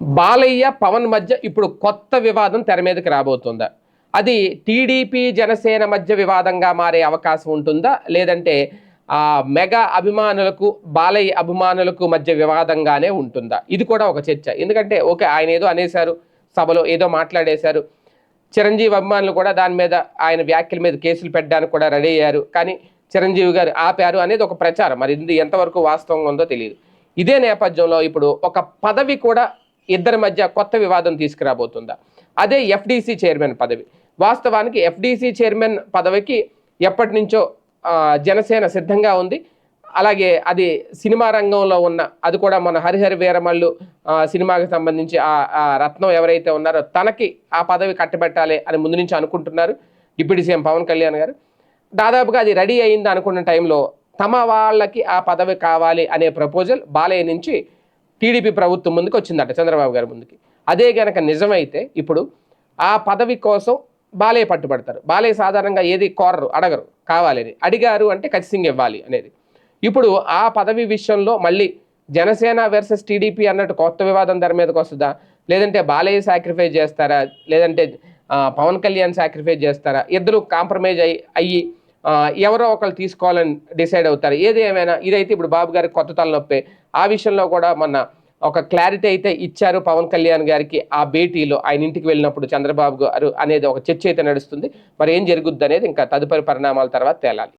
బాలయ్య పవన్ మధ్య ఇప్పుడు కొత్త వివాదం తెర మీదకి రాబోతుందా? అది టీడీపీ జనసేన మధ్య వివాదంగా మారే అవకాశం ఉంటుందా? లేదంటే ఆ మెగా అభిమానులకు బాలయ్య అభిమానులకు మధ్య వివాదంగానే ఉంటుందా? ఇది కూడా ఒక చర్చ. ఎందుకంటే ఓకే ఆయన ఏదో అనేశారు సభలో ఏదో మాట్లాడేశారు. చిరంజీవి అభిమానులు కూడా దాని మీద ఆయన వ్యాఖ్యల మీద కేసులు పెట్టడానికి కూడా రెడీ అయ్యారు. కానీ చిరంజీవి గారు ఆపారు అనేది ఒక ప్రచారం. మరి ఇది ఎంతవరకు వాస్తవంగా ఉందో తెలియదు ఇదే నేపథ్యంలో ఇప్పుడు ఒక పదవి కూడా ఇద్దరి మధ్య కొత్త వివాదం తీసుకురాబోతుందా? అదే ఎఫ్డీసీ చైర్మన్ పదవి. వాస్తవానికి ఎఫ్డీసీ చైర్మన్ పదవికి ఎప్పటి నుంచో జనసేన సిద్ధంగా ఉంది. అలాగే అది సినిమా రంగంలో ఉన్న అది కూడా మన హరిహరి వీరమల్లు సినిమాకి సంబంధించి ఆ ఆ రత్నం ఎవరైతే ఉన్నారో తనకి ఆ పదవి కట్టబెట్టాలి అని ముందు నుంచి అనుకుంటున్నారు డిప్యూటీ సీఎం పవన్ కళ్యాణ్ గారు. దాదాపుగా అది రెడీ అయింది అనుకున్న టైంలో తమ వాళ్ళకి ఆ పదవి కావాలి అనే ప్రపోజల్ బాలయ్య నుంచి టీడీపీ ప్రభుత్వం ముందుకు వచ్చిందట చంద్రబాబు గారి ముందుకి. అదే గనక నిజమైతే ఇప్పుడు ఆ పదవి కోసం బాలయ్య పట్టుబడతారు. బాలయ్య సాధారణంగా ఏది కోరరు అడగరు. కావాలని అడిగారు అంటే ఖచ్చితంగా ఇవ్వాలి అనేది. ఇప్పుడు ఆ పదవి విషయంలో మళ్ళీ జనసేన వర్సెస్ టీడీపీ అన్నట్టు కొత్త వివాదం ధర మీదకి వస్తుందా? లేదంటే బాలయ్య సాక్రిఫైస్ చేస్తారా? లేదంటే పవన్ కళ్యాణ్ సాక్రిఫైస్ చేస్తారా? ఇద్దరు కాంప్రమైజ్ అయ్యి అయ్యి ఎవరో ఒకరు తీసుకోవాలని డిసైడ్ అవుతారు. ఏది ఏమైనా ఇదైతే ఇప్పుడు బాబు గారికి కొత్త తలనొప్పే. ఆ విషయంలో కూడా మొన్న ఒక క్లారిటీ అయితే ఇచ్చారు పవన్ కళ్యాణ్ గారికి ఆ భేటీలో. ఆయన ఇంటికి వెళ్ళినప్పుడు చంద్రబాబు గారు అనేది ఒక చర్చ అయితే నడుస్తుంది. మరి ఏం జరుగుద్ది అనేది ఇంకా తదుపరి పరిణామాల తర్వాత తేలాలి.